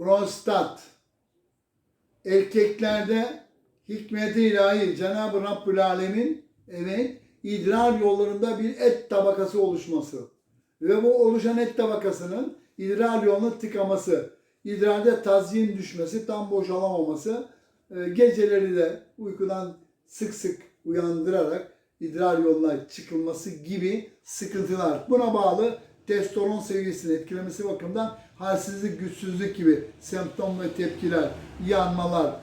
prostat. Erkeklerde hikmeti ilahi Cenab-ı Rabbül Alemin evet idrar yollarında bir et tabakası oluşması ve bu oluşan et tabakasının idrar yolunu tıkaması, idrarda tazyin düşmesi, tam boşalamaması, e, geceleri de uykudan sık sık uyandırarak idrar yoluna çıkılması gibi sıkıntılar. Buna bağlı testosteron seviyesini etkilemesi bakımından halsizlik, güçsüzlük gibi semptom ve tepkiler, yanmalar,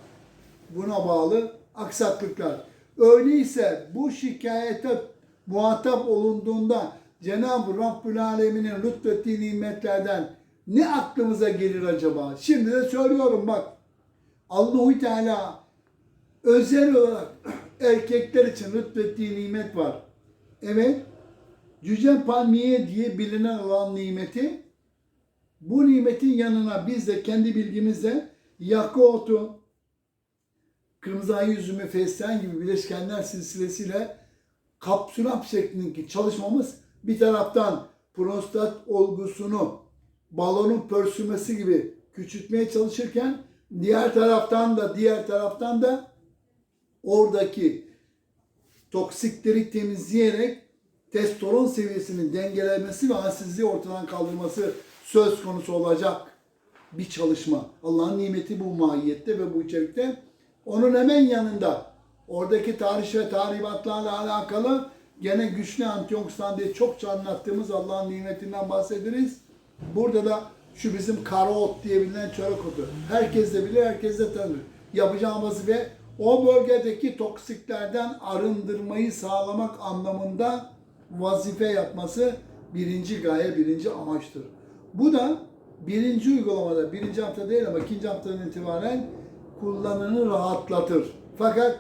buna bağlı aksaklıklar. Öyleyse bu şikayete muhatap olunduğunda Cenab-ı Rabbül Alemin'in lütfettiği nimetlerden ne aklımıza gelir acaba? Şimdi de söylüyorum bak. Allahu Teala özel olarak erkekler için lütfettiği nimet var. Evet. Cüce palmiye diye bilinen olan nimeti bu nimetin yanına biz de kendi bilgimizle yakı otu, kırmızı ay üzümü, fesleğen gibi bileşkenler silsilesiyle kapsülap şeklindeki çalışmamız bir taraftan prostat olgusunu balonun pörsümesi gibi küçültmeye çalışırken diğer taraftan da diğer taraftan da oradaki toksikleri temizleyerek testosteron seviyesinin dengelenmesi ve halsizliği ortadan kaldırması söz konusu olacak bir çalışma. Allah'ın nimeti bu mahiyette ve bu içerikte. Onun hemen yanında oradaki tarih ve tahribatlarla alakalı gene güçlü antioksidan diye çokça anlattığımız Allah'ın nimetinden bahsederiz. Burada da şu bizim kara ot diye bilinen çörek otu. Herkes de bilir, herkes de tanır. Yapacağım vazife o bölgedeki toksiklerden arındırmayı sağlamak anlamında vazife yapması birinci gaye, birinci amaçtır. Bu da birinci uygulamada, birinci hafta değil ama ikinci haftadan itibaren kullananı rahatlatır. Fakat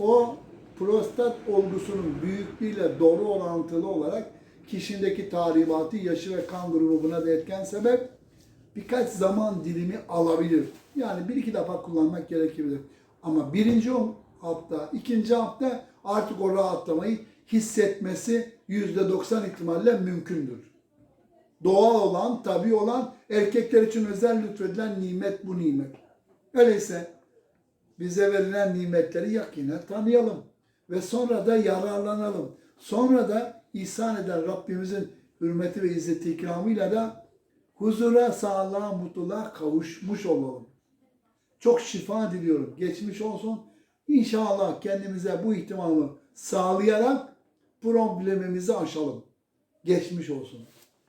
o prostat olgusunun büyüklüğüyle doğru orantılı olarak kişindeki tahribatı, yaşı ve kan grubuna da etken sebep birkaç zaman dilimi alabilir. Yani bir iki defa kullanmak gerekebilir. Ama birinci hafta, ikinci hafta artık o rahatlamayı hissetmesi yüzde doksan ihtimalle mümkündür. Doğal olan, tabi olan, erkekler için özel lütfedilen nimet bu nimet. Öyleyse bize verilen nimetleri yakinen tanıyalım ve sonra da yararlanalım. Sonra da ihsan eden Rabbimizin hürmeti ve izzeti ikramıyla da huzura, sağlığa, mutluluğa kavuşmuş olalım. Çok şifa diliyorum. Geçmiş olsun. İnşallah kendimize bu ihtimamı sağlayarak problemimizi aşalım. Geçmiş olsun.